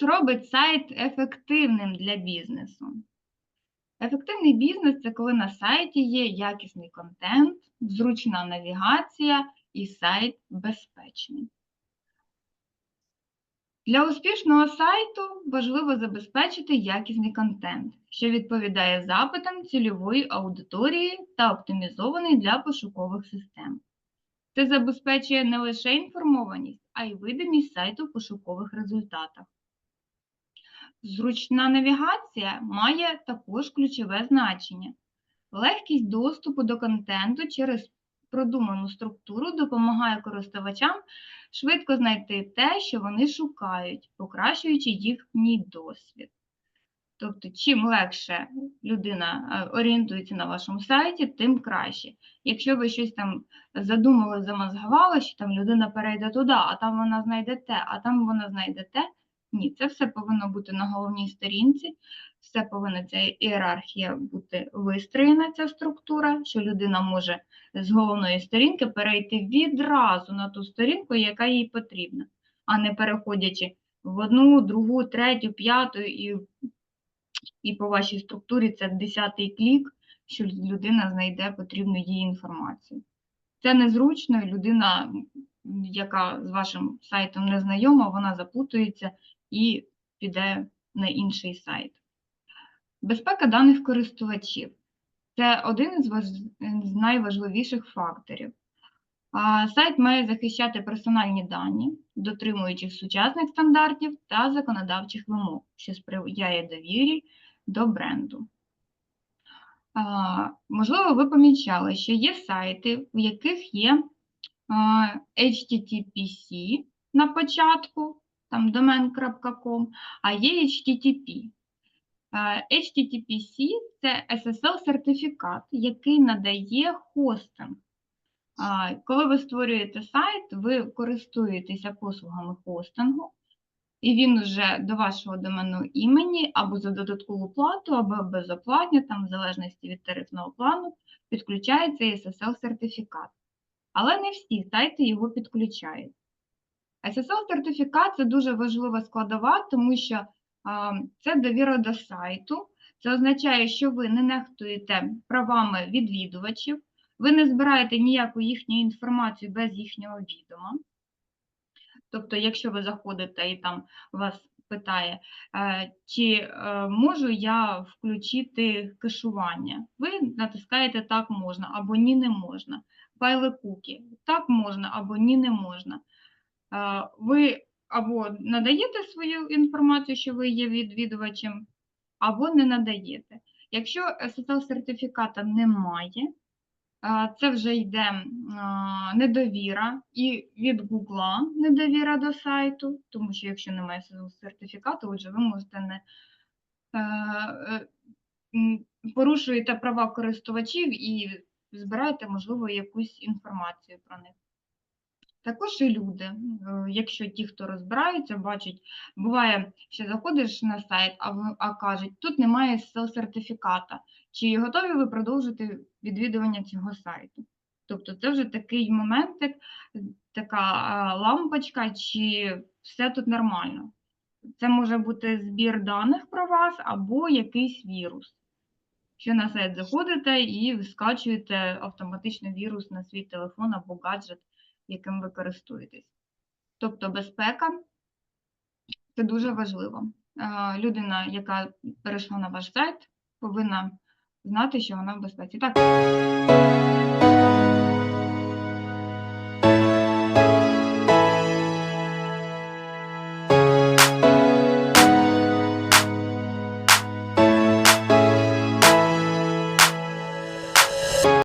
ж робить сайт ефективним для бізнесу? Ефективний бізнес це коли на сайті є якісний контент, зручна навігація і сайт безпечний. Для успішного сайту важливо забезпечити якісний контент, що відповідає запитам цільової аудиторії та оптимізований для пошукових систем. Це забезпечує не лише інформованість, а й видимість сайту в пошукових результатах. Зручна навігація має також ключове значення. Легкість доступу до контенту через продуману структуру допомагає користувачам швидко знайти те, що вони шукають, покращуючи їхній досвід. Тобто, чим легше людина е, орієнтується на вашому сайті, тим краще. Якщо ви щось там задумали, замозгували, що там людина перейде туди, а там вона знайде те, а там вона знайде те. Ні, це все повинно бути на головній сторінці, все повинна ця ієрархія бути вистроєна, ця структура, що людина може з головної сторінки перейти відразу на ту сторінку, яка їй потрібна, а не переходячи в одну, другу, третю, п'яту і, і по вашій структурі це десятий клік, що людина знайде потрібну їй інформацію. Це незручно, людина, яка з вашим сайтом не знайома, вона заплутується і піде на інший сайт. Безпека даних користувачів це один з найважливіших факторів. Сайт має захищати персональні дані, дотримуючись сучасних стандартів та законодавчих вимог, що сприяє довірі до бренду. Можливо, ви помічали, що є сайти, в яких є HTTPC на початку, там domain.com, а є HTTP. Е, HTTPC це SSL-сертифікат, який надає хостинг. Коли ви створюєте сайт, ви користуєтеся послугами хостингу, і він вже до вашого доменного імені або за додаткову плату, або безоплатно, там, в залежності від тарифного плану, підключається SSL-сертифікат. Але не всі сайти його підключають. SSL-сертифікат це дуже важлива складова, тому що це довіра до сайту. Це означає, що ви не нехтуєте правами відвідувачів, ви не збираєте ніяку їхню інформацію без їхнього відома. Тобто, якщо ви заходите і там вас питає, е, чи е, можу я включити кешування, ви натискаєте Так можна або Ні, не можна. Файли куки, так можна або ні, не можна. Ви або надаєте свою інформацію, що ви є відвідувачем, або не надаєте. Якщо SSL-сертифіката немає, це вже йде недовіра і від Google недовіра до сайту, тому що якщо немає SSL-сертифікату, отже, ви можете не е, порушуєте права користувачів і збираєте, можливо, якусь інформацію про них. Також і люди, е, якщо ті, хто розбираються, бачать, буває, що заходиш на сайт, а а кажуть, тут немає сертифіката, чи готові ви продовжити відвідування цього сайту. Тобто це вже такий моментик, така лампочка, чи все тут нормально. Це може бути збір даних про вас або якийсь вірус. Що на сайт заходите і скачуєте автоматично вірус на свій телефон або гаджет яким ви користуєтесь. Тобто безпека це дуже важливо. Людина, яка перейшла на ваш сайт, повинна знати, що вона в безпеці. Так.